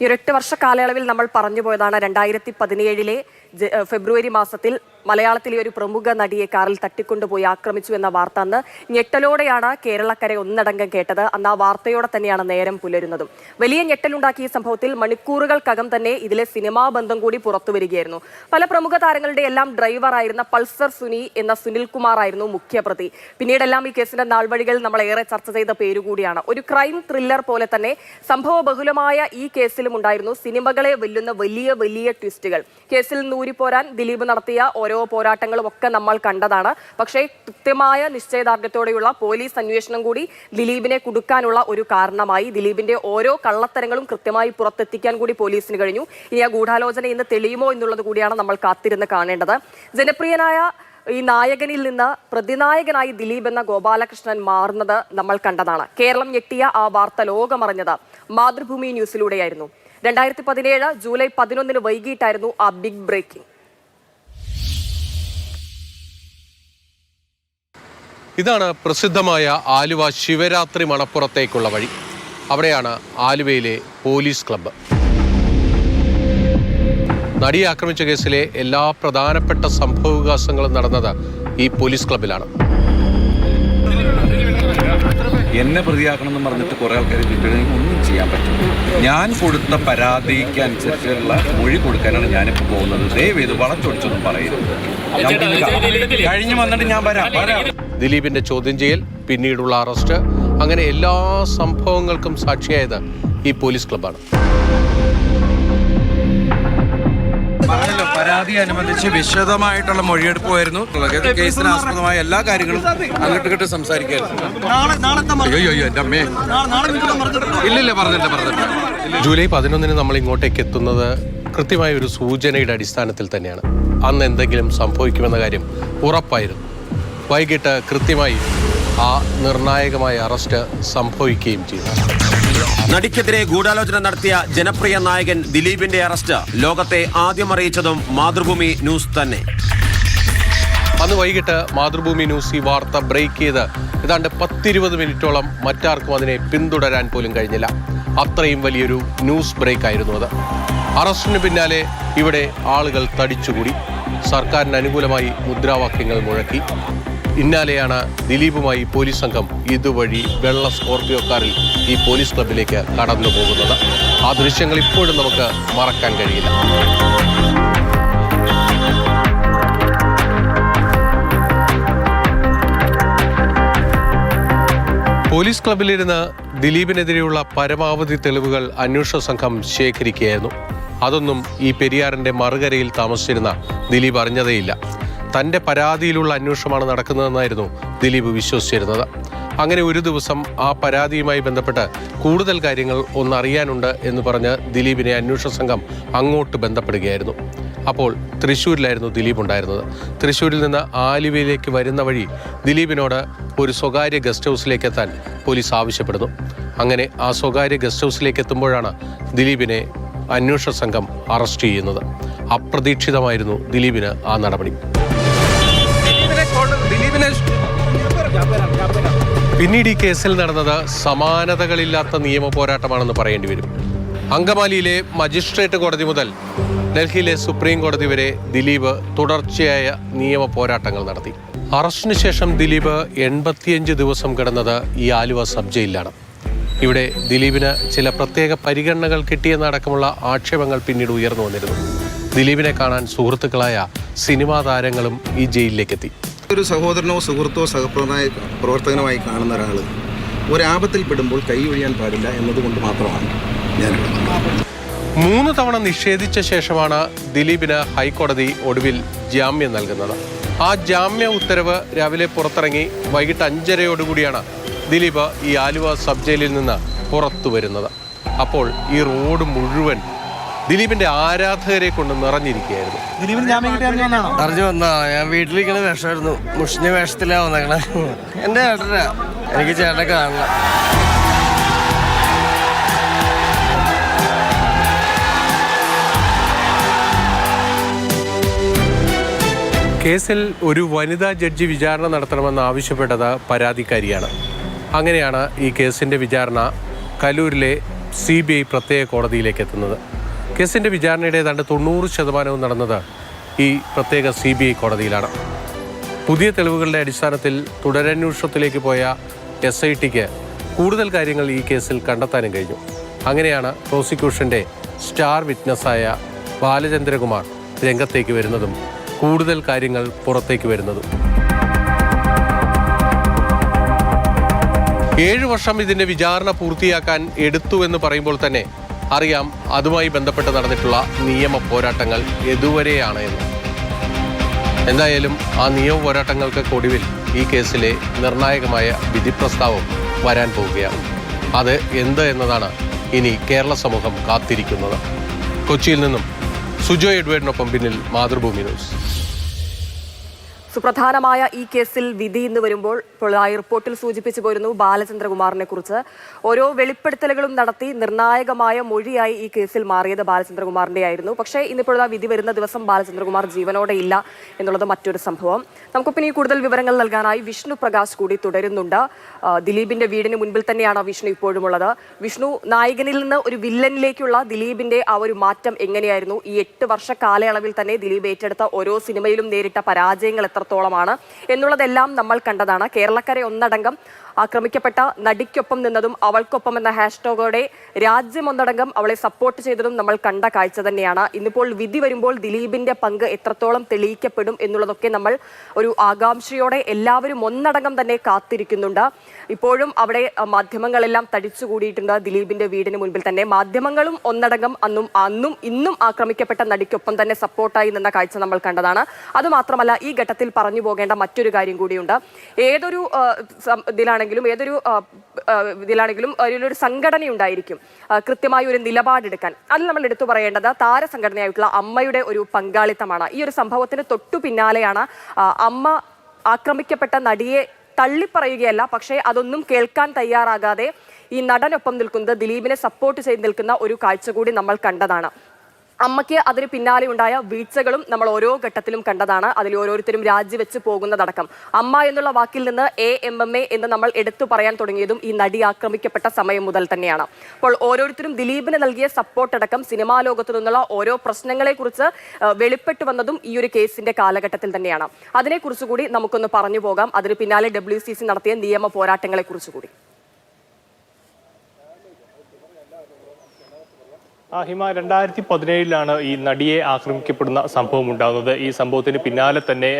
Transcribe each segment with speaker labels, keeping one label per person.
Speaker 1: ഈ ഒരൊറ്റ വർഷ കാലയളവിൽ നമ്മൾ പറഞ്ഞു പോയതാണ് രണ്ടായിരത്തി പതിനേഴിലെ ഫെബ്രുവരി മാസത്തിൽ മലയാളത്തിലെ ഒരു പ്രമുഖ നടിയെ കാറിൽ തട്ടിക്കൊണ്ടുപോയി ആക്രമിച്ചു എന്ന വാർത്ത അന്ന് ഞെട്ടലോടെയാണ് കേരളക്കരെ ഒന്നടങ്കം കേട്ടത്. അന്ന് ആ വാർത്തയോടെ തന്നെയാണ് നേരം പുലരുന്നതും. വലിയ ഞെട്ടലുണ്ടാക്കിയ സംഭവത്തിൽ മണിക്കൂറുകൾക്കകം തന്നെ ഇതിലെ സിനിമാ ബന്ധം കൂടി പുറത്തു വരികയായിരുന്നു. പല പ്രമുഖ താരങ്ങളുടെ എല്ലാം ഡ്രൈവറായിരുന്ന പൾസർ സുനി എന്ന സുനിൽ കുമാർ ആയിരുന്നു മുഖ്യപ്രതി. പിന്നീടെല്ലാം ഈ കേസിന്റെ നാൾവഴികൾ നമ്മൾ ഏറെ ചർച്ച ചെയ്ത പേരുകൂടിയാണ് ഒരു ക്രൈം ത്രില്ലർ പോലെ തന്നെ സംഭവ ബഹുലമായ ഈ കേസിലും ഉണ്ടായിരുന്നു. സിനിമകളെ വെല്ലുന്ന വലിയ വലിയ ട്വിസ്റ്റുകൾ കേസിൽ നൂരിപ്പോരാൻ ദിലീപ് നടത്തിയ ഓരോ പോരാട്ടങ്ങളും ഒക്കെ നമ്മൾ കണ്ടതാണ്. പക്ഷേ കൃത്യമായ നിശ്ചയദാർഢ്യത്തോടെയുള്ള പോലീസ് അന്വേഷണം കൂടി ദിലീപിനെ കുടുക്കാനുള്ള ഒരു കാരണമായി. ദിലീപിന്റെ ഓരോ കള്ളത്തരങ്ങളും കൃത്യമായി പുറത്തെത്തിക്കാൻ കൂടി പോലീസിന് കഴിഞ്ഞു. ഇനി ആ ഗൂഢാലോചന ഇന്ന് തെളിയുമോ എന്നുള്ളത് കൂടിയാണ് നമ്മൾ കാത്തിരുന്ന് കാണേണ്ടത്. ജനപ്രിയനായ ഈ നായകനിൽ നിന്ന് പ്രതിനായകനായി ദിലീപ് എന്ന ഗോപാലകൃഷ്ണൻ മാറുന്നത് നമ്മൾ കണ്ടതാണ്. കേരളം ഞെട്ടിയ ആ വാർത്ത ലോകമറിഞ്ഞത് മാതൃഭൂമി ന്യൂസിലൂടെയായിരുന്നു. രണ്ടായിരത്തി പതിനേഴ് ജൂലൈ പതിനൊന്നിന് വൈകിട്ടായിരുന്നു ആ ബിഗ് ബ്രേക്കിംഗ്.
Speaker 2: ഇതാണ് പ്രസിദ്ധമായ ആലുവ ശിവരാത്രി മണപ്പുറത്തേക്കുള്ള വഴി അവിടെയാണ് ആലുവയിലെ പോലീസ് ക്ലബ്ബ് നടിയെ ആക്രമിച്ച കേസിലെ എല്ലാ പ്രധാനപ്പെട്ട സംഭവവികാസങ്ങളും നടന്നത് ഈ പോലീസ് ക്ലബിലാണ്
Speaker 3: എന്നെ പ്രതിയാക്കണമെന്ന് പറഞ്ഞിട്ട് കുറേ ആൾക്കാർ ചുറ്റിടുകയും ഒന്നും ചെയ്യാൻ പറ്റില്ല ഞാൻ കൊടുത്ത പരാതിക്ക് അനുസരിച്ചുള്ള മൊഴി കൊടുക്കാനാണ് ഞാനിപ്പോൾ പോകുന്നത് ദയവ് ഇത് വളച്ചൊടിച്ചൊന്നും പറയരുത് കാണാം. കഴിഞ്ഞ് വന്നിട്ട് ഞാൻ വരാം വരാം
Speaker 2: ദിലീപിന്റെ ചോദ്യം ചെയ്യൽ പിന്നീടുള്ള അറസ്റ്റ്. അങ്ങനെ എല്ലാ സംഭവങ്ങൾക്കും സാക്ഷിയായത് ഈ പോലീസ് ക്ലബ്ബാണ്.
Speaker 3: പറഞ്ഞല്ലോ പരാതി അനുബന്ധിച്ച് വിശദമായിട്ടുള്ള മൊഴിയെടുപ്പ് വരുന്നു കേസിന് ആസ്പദമായ എല്ലാ കാര്യങ്ങളും അങ്ങോട്ട് ഇങ്ങോട്ട് സംസാരിക്കായിരുന്നു ഇല്ലില്ല
Speaker 2: ജൂലൈ പതിനൊന്നിന് നമ്മൾ ഇങ്ങോട്ടേക്ക് എത്തുന്നത് കൃത്യമായ ഒരു സൂചനയുടെ അടിസ്ഥാനത്തിൽ തന്നെയാണ്. അന്ന് എന്തെങ്കിലും സംഭവിക്കുമെന്ന കാര്യം ഉറപ്പായിരുന്നു. വൈകിട്ട് കൃത്യമായി ആ നിർണായകമായ അറസ്റ്റ് സംഭവിക്കുകയും ചെയ്തു.
Speaker 4: നടിക്കെതിരെ ഗൂഢാലോചന നടത്തിയ ജനപ്രിയ നായകൻ ദിലീപിന്റെ അറസ്റ്റ് ലോകത്തെ ആദ്യം അറിയിച്ചതും മാതൃഭൂമി ന്യൂസ് തന്നെ.
Speaker 2: അന്ന് വൈകിട്ട് മാതൃഭൂമി ന്യൂസ് ഈ വാർത്ത ബ്രേക്ക് ചെയ്ത് ഏതാണ്ട് പത്തിരുപത് മിനിറ്റോളം മറ്റാർക്കും അതിനെ പിന്തുടരാൻ പോലും കഴിഞ്ഞില്ല. അത്രയും വലിയൊരു ന്യൂസ് ബ്രേക്ക് ആയിരുന്നു അത്. അറസ്റ്റിന് പിന്നാലെ ഇവിടെ ആളുകൾ തടിച്ചുകൂടി. സർക്കാരിന് അനുകൂലമായി മുദ്രാവാക്യങ്ങൾ മുഴക്കി. ഇന്നാലെയാണ് ദിലീപുമായി പോലീസ് സംഘം ഇതുവഴി വെള്ള സ്കോർപിയോ കാറിൽ ഈ പോലീസ് ക്ലബിലേക്ക് കടന്നു പോകുന്നത്. ആ ദൃശ്യങ്ങൾ ഇപ്പോഴും നമുക്ക് മറക്കാൻ കഴിയില്ല. പോലീസ് ക്ലബിലിരുന്ന് ദിലീപിനെതിരെയുള്ള പരമാവധി തെളിവുകൾ അന്വേഷണ സംഘം ശേഖരിക്കുകയായിരുന്നു. അതൊന്നും ഈ പെരിയാറിന്റെ മറുകരയിൽ താമസിച്ചിരുന്ന ദിലീപ് അറിഞ്ഞതേയില്ല. തന്റെ പരാതിയിലുള്ള അന്വേഷണമാണ് നടക്കുന്നതെന്നായിരുന്നു ദിലീപ് വിശ്വസിച്ചിരുന്നത്. അങ്ങനെ ഒരു ദിവസം ആ പരാതിയുമായി ബന്ധപ്പെട്ട് കൂടുതൽ കാര്യങ്ങൾ ഒന്നറിയാനുണ്ട് എന്ന് പറഞ്ഞ് ദിലീപിനെ അന്വേഷണ സംഘം അങ്ങോട്ട് ബന്ധപ്പെടുകയായിരുന്നു. അപ്പോൾ തൃശ്ശൂരിലായിരുന്നു ദിലീപ് ഉണ്ടായിരുന്നത്. തൃശ്ശൂരിൽ നിന്ന് ആലുവയിലേക്ക് വരുന്ന വഴി ദിലീപിനോട് ഒരു സ്വകാര്യ ഗസ്റ്റ് ഹൗസിലേക്ക് എത്താൻ പോലീസ് ആവശ്യപ്പെടുന്നു. അങ്ങനെ ആ സ്വകാര്യ ഗസ്റ്റ് ഹൗസിലേക്ക് എത്തുമ്പോഴാണ് ദിലീപിനെ അന്വേഷണ സംഘം അറസ്റ്റ് ചെയ്യുന്നത്. അപ്രതീക്ഷിതമായിരുന്നു ദിലീപിന് ആ നടപടി. പിന്നീട് ഈ കേസിൽ നടന്നത് സമാനതകളില്ലാത്ത നിയമ പോരാട്ടമാണെന്ന് പറയേണ്ടി വരും. അങ്കമാലിയിലെ മജിസ്ട്രേറ്റ് കോടതി മുതൽ ഡൽഹിയിലെ സുപ്രീം കോടതി വരെ ദിലീപ് തുടർച്ചയായ നിയമ പോരാട്ടങ്ങൾ നടത്തി. അറസ്റ്റിന് ശേഷം ദിലീപ് എൺപത്തിയഞ്ച് ദിവസം കിടന്നത് ഈ ആലുവ സബ് ജയിലിലാണ് ഇവിടെ ദിലീപിന് ചില പ്രത്യേക പരിഗണനകൾ കിട്ടിയെന്നടക്കമുള്ള ആക്ഷേപങ്ങൾ പിന്നീട് ഉയർന്നു വന്നിരുന്നു. ദിലീപിനെ കാണാൻ സുഹൃത്തുക്കളായ സിനിമാ താരങ്ങളും ഈ ജയിലിലേക്കെത്തി.
Speaker 5: ഒരു സഹോദരനോ സുഹൃത്തോ സഹപ്രദായ പ്രവർത്തകനുമായി കാണുന്ന ഒരാൾ ഒരാപത്തിൽ പെടുമ്പോൾ കൈ ഒഴിയാൻ പാടില്ല എന്നതുകൊണ്ട് മാത്രമാണ് ഞാൻ
Speaker 2: മൂന്ന് തവണ നിഷേധിച്ച ശേഷമാണ് ദിലീപിന് ഹൈക്കോടതി ഒടുവിൽ ജാമ്യം നൽകുന്നത്. ആ ജാമ്യ ഉത്തരവ് രാവിലെ പുറത്തിറങ്ങി വൈകിട്ട് അഞ്ചരയോടുകൂടിയാണ് ദിലീപ് ഈ ആലുവ സബ് ജയിലിൽ നിന്ന് പുറത്തു വരുന്നത് അപ്പോൾ ഈ റോഡ് മുഴുവൻ ദിലീപിന്റെ ആരാധകരെ കൊണ്ട് നിറഞ്ഞിരിക്കുകയായിരുന്നു.
Speaker 6: അറിഞ്ഞു വന്നാ ഞാൻ വീട്ടിലിരിക്കണ വേഷമായിരുന്നു. മുഷിഞ്ഞ വേഷത്തിലാ വന്നേക്കണേ. എന്റെ ചേട്ടനാ. എനിക്ക് ചേട്ടനെ കാണണം.
Speaker 2: കേസിൽ ഒരു വനിതാ ജഡ്ജി വിചാരണ നടത്തണമെന്ന് ആവശ്യപ്പെട്ടത് പരാതിക്കാരിയാണ്. അങ്ങനെയാണ് ഈ കേസിന്റെ വിചാരണ കലൂരിലെ സി ബി ഐ പ്രത്യേക കോടതിയിലേക്ക് എത്തുന്നത്. കേസിന്റെ വിചാരണയുടെ ഏതാണ്ട് തൊണ്ണൂറ് ശതമാനവും നടന്നത് ഈ പ്രത്യേക സി ബി ഐ കോടതിയിലാണ്. പുതിയ തെളിവുകളുടെ അടിസ്ഥാനത്തിൽ തുടരന്വേഷണത്തിലേക്ക് പോയ എസ് ഐ ടിക്ക് കൂടുതൽ കാര്യങ്ങൾ ഈ കേസിൽ കണ്ടെത്താനും കഴിഞ്ഞു. അങ്ങനെയാണ് പ്രോസിക്യൂഷന്റെ സ്റ്റാർ വിറ്റ്നസ്സായ ബാലചന്ദ്രകുമാർ രംഗത്തേക്ക് വരുന്നതും കൂടുതൽ കാര്യങ്ങൾ പുറത്തേക്ക് വരുന്നതും. ഏഴു വർഷം ഇതിന്റെ വിചാരണ പൂർത്തിയാക്കാൻ എടുത്തു എന്ന് പറയുമ്പോൾ തന്നെ അറിയാം അതുമായി ബന്ധപ്പെട്ട് നടന്നിട്ടുള്ള നിയമ പോരാട്ടങ്ങൾ എതുവരെയാണ് എന്ന്. എന്തായാലും ആ നിയമ പോരാട്ടങ്ങൾക്ക് ഒടുവിൽ ഈ കേസിലെ നിർണായകമായ വിധി പ്രസ്താവം വരാൻ പോവുകയാണ്. അത് എന്ത് എന്നതാണ് ഇനി കേരള സമൂഹം കാത്തിരിക്കുന്നത്. കൊച്ചിയിൽ നിന്നും സുജോ എഡ്വേർഡിനൊപ്പം പിന്നിൽ മാതൃഭൂമി ന്യൂസ്.
Speaker 1: സുപ്രധാനമായ ഈ കേസിൽ വിധി ഇന്ന് വരുമ്പോൾ ഇപ്പോൾ ആ റിപ്പോർട്ടിൽ സൂചിപ്പിച്ചു പോയിരുന്നു ബാലചന്ദ്രകുമാറിനെ കുറിച്ച്. ഓരോ വെളിപ്പെടുത്തലുകളും നടത്തി നിർണായകമായ മൊഴിയായി ഈ കേസിൽ മാറിയത് ബാലചന്ദ്രകുമാറിന്റെ ആയിരുന്നു. പക്ഷേ ഇന്നിപ്പോൾ ആ വിധി വരുന്ന ദിവസം ബാലചന്ദ്രകുമാർ ജീവനോടെ ഇല്ല എന്നുള്ളത് മറ്റൊരു സംഭവം. നമുക്കിപ്പോൾ ഇനി കൂടുതൽ വിവരങ്ങൾ നൽകാനായി വിഷ്ണു പ്രകാശ് കൂടി തുടരുന്നുണ്ട്. ദിലീപിന്റെ വീടിന് മുൻപിൽ തന്നെയാണ് വിഷ്ണു ഇപ്പോഴുമുള്ളത്. വിഷ്ണു നായകനിൽ നിന്ന് ഒരു വില്ലനിലേക്കുള്ള ദിലീപിന്റെ ആ ഒരു മാറ്റം എങ്ങനെയായിരുന്നു? ഈ എട്ട് വർഷ കാലയളവിൽ തന്നെ ദിലീപ് ഏറ്റെടുത്ത ഓരോ സിനിമയിലും നേരിട്ട പരാജയങ്ങൾ എത്രത്തോളമാണ് എന്നുള്ളതെല്ലാം നമ്മൾ കണ്ടതാണ്. കേരളക്കരെ ഒന്നടങ്കം ആക്രമിക്കപ്പെട്ട നടിക്കൊപ്പം നിന്നതും അവൾക്കൊപ്പം എന്ന ഹാഷ്ടാഗോടെ രാജ്യം ഒന്നടങ്കം അവളെ സപ്പോർട്ട് ചെയ്തതും നമ്മൾ കണ്ട കാഴ്ച തന്നെയാണ്. ഇന്നിപ്പോൾ വിധി വരുമ്പോൾ ദിലീപിന്റെ പങ്ക് എത്രത്തോളം തെളിയിക്കപ്പെടും എന്നുള്ളതൊക്കെ നമ്മൾ ഒരു ആകാംക്ഷയോടെ എല്ലാവരും ഒന്നടങ്കം തന്നെ കാത്തിരിക്കുന്നുണ്ട്. ഇപ്പോഴും അവിടെ മാധ്യമങ്ങളെല്ലാം തടിച്ചുകൂടിയിട്ടുണ്ട് ദിലീപിന്റെ വീടിന് മുൻപിൽ തന്നെ. മാധ്യമങ്ങളും ഒന്നടങ്കം അന്നും അന്നും ഇന്നും ആക്രമിക്കപ്പെട്ട നടിക്കൊപ്പം തന്നെ സപ്പോർട്ടായി നിന്ന കാഴ്ച നമ്മൾ കണ്ടതാണ്. അതുമാത്രമല്ല ഈ ഘട്ടത്തിൽ പറഞ്ഞു പോകേണ്ട മറ്റൊരു കാര്യം കൂടിയുണ്ട്. ഏതൊരു ആ, ഇതിലാണെങ്കിലും ഏതൊരു ഇതിലാണെങ്കിലും അതിലൊരു സംഘടന ഉണ്ടായിരിക്കും ആ, കൃത്യമായ ഒരു നിലപാടെടുക്കാൻ. അതിൽ നമ്മൾ എടുത്തു പറയേണ്ടത് താരസംഘടനയായിട്ടുള്ള അമ്മയുടെ ഒരു പങ്കാളിത്തമാണ്. ഈ ഒരു സംഭവത്തിന് തൊട്ടു പിന്നാലെയാണ് അമ്മ ആക്രമിക്കപ്പെട്ട നടിയെ തള്ളിപ്പറയുകയല്ല പക്ഷേ അതൊന്നും കേൾക്കാൻ തയ്യാറാകാതെ ഈ നടനൊപ്പം നിൽക്കുന്നത് ദിലീപിനെ സപ്പോർട്ട് ചെയ്ത് നിൽക്കുന്ന ഒരു കാഴ്ച കൂടി നമ്മൾ കണ്ടതാണ്. അമ്മയ്ക്ക് അതിന് പിന്നാലെ ഉണ്ടായ വീഴ്ചകളും നമ്മൾ ഓരോ ഘട്ടത്തിലും കണ്ടതാണ്. അതിൽ ഓരോരുത്തരും രാജിവെച്ച് പോകുന്നതടക്കം. അമ്മ എന്നുള്ള വാക്കിൽ നിന്ന് എ എം എം എ എന്ന് നമ്മൾ എടുത്തു പറയാൻ തുടങ്ങിയതും ഈ നടി ആക്രമിക്കപ്പെട്ട സമയം മുതൽ തന്നെയാണ്. അപ്പോൾ ഓരോരുത്തരും ദിലീപിന് നൽകിയ സപ്പോർട്ട് അടക്കം സിനിമാ ലോകത്തു നിന്നുള്ള ഓരോ പ്രശ്നങ്ങളെക്കുറിച്ച് വെളിപ്പെട്ടു വന്നതും ഈ ഒരു കേസിന്റെ കാലഘട്ടത്തിൽ തന്നെയാണ്. അതിനെക്കുറിച്ച് കൂടി നമുക്കൊന്ന് പറഞ്ഞു പോകാം. അതിന് പിന്നാലെ ഡബ്ല്യു നടത്തിയ നിയമ പോരാട്ടങ്ങളെക്കുറിച്ച് കൂടി.
Speaker 7: ഹിമ രണ്ടായിരത്തി പതിനേഴിലാണ് ഈ നടിയെ ആക്രമിക്കപ്പെടുന്ന സംഭവം ഉണ്ടാകുന്നത്. ഈ സംഭവത്തിന് പിന്നാലെ തന്നെ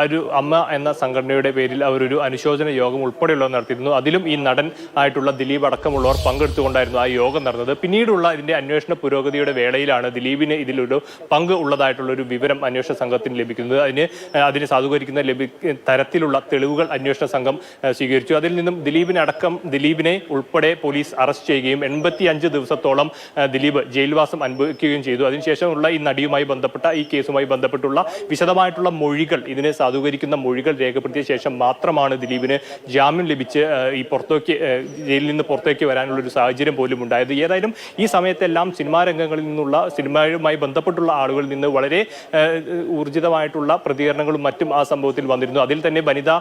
Speaker 7: ഒരു അമ്മ എന്ന സംഘടനയുടെ പേരിൽ അവരൊരു അനുശോചന യോഗം ഉൾപ്പെടെയുള്ളവർ നടത്തിയിരുന്നു. അതിലും ഈ നടൻ ആയിട്ടുള്ള ദിലീപ് അടക്കമുള്ളവർ പങ്കെടുത്തുകൊണ്ടായിരുന്നു ആ യോഗം നടന്നത്. പിന്നീടുള്ള ഇതിന്റെ അന്വേഷണ പുരോഗതിയുടെ വേളയിലാണ് ദിലീപിന് ഇതിലൊരു പങ്ക് ഉള്ളതായിട്ടുള്ള ഒരു വിവരം അന്വേഷണ സംഘത്തിന് ലഭിക്കുന്നത്. അതിന് അതിനെ സാധൂകരിക്കുന്ന ലഭി തരത്തിലുള്ള തെളിവുകൾ അന്വേഷണ സംഘം സ്വീകരിച്ചു. അതിൽ നിന്നും ദിലീപിനടക്കം ദിലീപിനെ ഉൾപ്പെടെ പോലീസ് അറസ്റ്റ് ചെയ്യുകയും എൺപത്തി ദിവസത്തോളം ദിലീപ് ജയിൽവാസം അനുഭവിക്കുകയും ചെയ്തു. അതിനുശേഷമുള്ള ഈ നടിയുമായി ബന്ധപ്പെട്ട ഈ കേസുമായി ബന്ധപ്പെട്ടുള്ള വിശദമായിട്ടുള്ള മൊഴികൾ ഇതിനെ സാധൂകരിക്കുന്ന മൊഴികൾ രേഖപ്പെടുത്തിയ ശേഷം മാത്രമാണ് ദിലീപിന് ജാമ്യം ലഭിച്ച് ഈ പുറത്തേക്ക് ജയിലിൽ നിന്ന് പുറത്തേക്ക് വരാനുള്ള ഒരു സാഹചര്യം പോലും ഉണ്ടായത്. ഏതായാലും ഈ സമയത്തെല്ലാം സിനിമാ രംഗങ്ങളിൽ നിന്നുള്ള സിനിമയുമായി ബന്ധപ്പെട്ടുള്ള ആളുകളിൽ നിന്ന് വളരെ ഊർജിതമായിട്ടുള്ള പ്രതികരണങ്ങളും മറ്റും ആ സംഭവത്തിൽ വന്നിരുന്നു. അതിൽ തന്നെ വനിതാ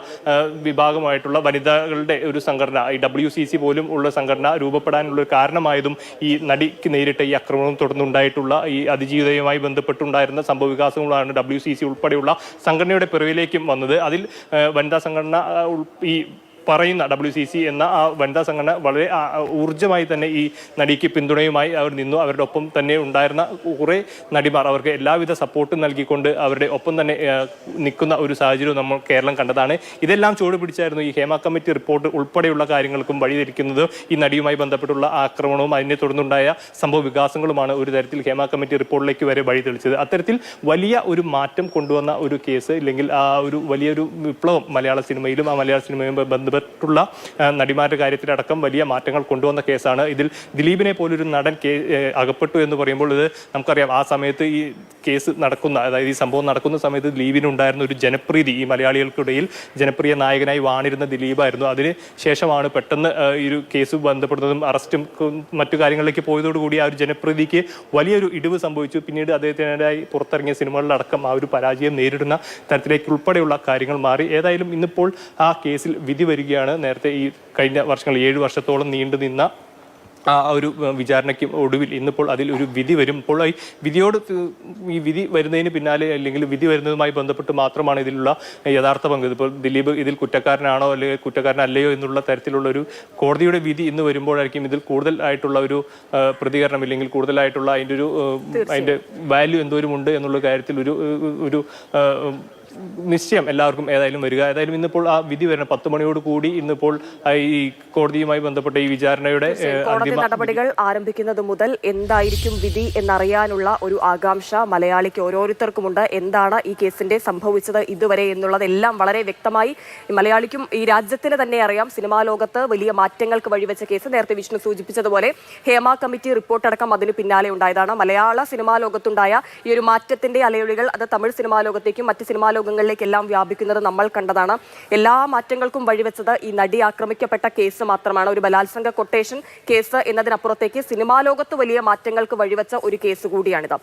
Speaker 7: വിഭാഗമായിട്ടുള്ള വനിതകളുടെ ഒരു സംഘടന ഈ ഡബ്ല്യു സി സി പോലും ഉള്ള സംഘടന രൂപപ്പെടാനുള്ള കാരണമായതും ഈ നടിക്ക് നേരിട്ട ഈ ആക്രമണം തുടർന്നുണ്ടായിട്ടുള്ള ഈ അതിജീവിതയുമായി ബന്ധപ്പെട്ടുണ്ടായിരുന്ന സംഭവവികാസങ്ങളാണ് ഡബ്ല്യു സി സി ഉൾപ്പെടെയുള്ള സംഘടനയുടെ പിറവിലേക്കും വന്നത്. അതിൽ വനിതാ സംഘടന ഈ പറയുന്ന ഡബ്ല്യു സി സി എന്ന ആ വനിതാ സംഘടന വളരെ ഊർജമായി തന്നെ ഈ നടിക്ക് പിന്തുണയുമായി അവർ നിന്നു. അവരുടെ ഒപ്പം തന്നെ ഉണ്ടായിരുന്ന കുറേ നടിമാർ അവർക്ക് എല്ലാവിധ സപ്പോർട്ടും നൽകിക്കൊണ്ട് അവരുടെ ഒപ്പം തന്നെ നിൽക്കുന്ന ഒരു സാഹചര്യവും നമ്മൾ കേരളം കണ്ടതാണ്. ഇതെല്ലാം ചുവട് പിടിച്ചായിരുന്നു ഈ ഹേമ കമ്മിറ്റി റിപ്പോർട്ട് ഉൾപ്പെടെയുള്ള കാര്യങ്ങൾക്കും വഴിതിരിക്കുന്നത് ഈ നടിയുമായി ബന്ധപ്പെട്ടുള്ള ആക്രമണവും അതിനെ തുടർന്നുണ്ടായ സംഭവ വികാസങ്ങളുമാണ് ഒരു തരത്തിൽ ഹേമ കമ്മിറ്റി റിപ്പോർട്ടിലേക്ക് വരെ വഴി തെളിച്ചത്. അത്തരത്തിൽ വലിയ ഒരു മാറ്റം കൊണ്ടുവന്ന ഒരു കേസ് ഇല്ലെങ്കിൽ ആ ഒരു വലിയൊരു വിപ്ലവം മലയാള സിനിമയിലും ആ മലയാള സിനിമയും ബന്ധപ്പെട്ടുള്ള ആ, നടിമാരുടെ കാര്യത്തിലടക്കം വലിയ മാറ്റങ്ങൾ കൊണ്ടുവന്ന കേസാണ്. ഇതിൽ ദിലീപിനെ പോലൊരു നടൻ അകപ്പെട്ടു എന്ന് പറയുമ്പോൾ ഇത് നമുക്കറിയാം ആ സമയത്ത് ഈ കേസ് നടക്കുന്ന അതായത് ഈ സംഭവം നടക്കുന്ന സമയത്ത് ദിലീപിനുണ്ടായിരുന്ന ഒരു ജനപ്രീതി ഈ മലയാളികൾക്കിടയിൽ ജനപ്രിയ നായകനായി വാണിരുന്ന ദിലീപായിരുന്നു. അതിന് ശേഷമാണ് പെട്ടെന്ന് ഈ ഒരു കേസ് ബന്ധപ്പെടുന്നതും അറസ്റ്റും മറ്റു കാര്യങ്ങളിലേക്ക് പോയതോടുകൂടി ആ ഒരു ജനപ്രീതിക്ക് വലിയൊരു ഇടിവ് സംഭവിച്ചു. പിന്നീട് അദ്ദേഹത്തിനായി പുറത്തിറങ്ങിയ സിനിമകളിലടക്കം ആ ഒരു പരാജയം നേരിടുന്ന തരത്തിലേക്ക് ഉൾപ്പെടെയുള്ള കാര്യങ്ങൾ മാറി. ഏതായാലും ഇന്നിപ്പോൾ ആ കേസിൽ വിധി വരികയാണ് നേരത്തെ ഈ കഴിഞ്ഞ വർഷങ്ങൾ ഏഴ് വർഷത്തോളം നീണ്ടു നിന്ന ആ ഒരു വിചാരണയ്ക്ക് ഒടുവിൽ ഇന്നിപ്പോൾ അതിൽ ഒരു വിധി വരുമ്പോൾ ഈ വിധിയോട് ഈ വിധി വരുന്നതിന് പിന്നാലെ അല്ലെങ്കിൽ വിധി വരുന്നതുമായി ബന്ധപ്പെട്ട് മാത്രമാണ് ഇതിലുള്ള യഥാർത്ഥ പങ്ക്. ഇപ്പോൾ ദിലീപ് ഇതിൽ കുറ്റക്കാരനാണോ അല്ലെങ്കിൽ കുറ്റക്കാരനല്ലയോ എന്നുള്ള തരത്തിലുള്ള ഒരു കോടതിയുടെ വിധി ഇന്ന് വരുമ്പോഴായിരിക്കും ഇതിൽ കൂടുതൽ ആയിട്ടുള്ള ഒരു പ്രതികരണം ഇല്ലെങ്കിൽ കൂടുതലായിട്ടുള്ള അതിന്റെ ഒരു അതിന്റെ വാല്യൂ എന്തോരും ഉണ്ട് എന്നുള്ള കാര്യത്തിൽ ഒരു ഒരു നിശ്ചയം എല്ലാവർക്കും ഏതായാലും വരിക. ഏതായാലും ഇന്നിപ്പോൾ ആ വിധി വരണം പത്ത് മണിയോട് കൂടി ഇന്നിപ്പോൾ ഈ കോടതിയുമായി ബന്ധപ്പെട്ട ഈ വിചാരണയുടെ
Speaker 1: കോടതി നടപടികൾ ആരംഭിക്കുന്നത് മുതൽ എന്തായിരിക്കും വിധി എന്നറിയാനുള്ള ഒരു ആകാംക്ഷ മലയാളിക്ക് ഓരോരുത്തർക്കുമുണ്ട്. എന്താണ് ഈ കേസിന്റെ സംഭവിച്ചത് ഇതുവരെ എന്നുള്ളത് എല്ലാം വളരെ വ്യക്തമായി മലയാളിക്കും ഈ രാജ്യത്തിന് തന്നെ അറിയാം. സിനിമാ ലോകത്ത് വലിയ മാറ്റങ്ങൾക്ക് വഴിവെച്ച കേസ് നേരത്തെ വിഷ്ണു സൂചിപ്പിച്ചതുപോലെ ഹേമ കമ്മിറ്റി റിപ്പോർട്ട് അടക്കം അതിന് പിന്നാലെ ഉണ്ടായതാണ്. മലയാള സിനിമാ ലോകത്തുണ്ടായ ഈ ഒരു മാറ്റത്തിന്റെ അലയൊഴികൾ അത് തമിഴ് സിനിമാ ലോകത്തേക്കും മറ്റ് സിനിമാ ലോകങ്ങളിലേക്കെല്ലാം വ്യാപിക്കുന്നത് നമ്മൾ കണ്ടതാണ്. എല്ലാ മാറ്റങ്ങൾക്കും വഴിവെച്ചത് ഈ നടി ആക്രമിക്കപ്പെട്ട കേസ് മാത്രമാണ്. ഒരു ബലാത്സംഗ കൊട്ടേഷൻ കേസ് എന്നതിനപ്പുറത്തേക്ക് സിനിമാ ലോകത്ത് വലിയ മാറ്റങ്ങൾക്ക് വഴിവെച്ച ഒരു കേസ് കൂടിയാണിത്.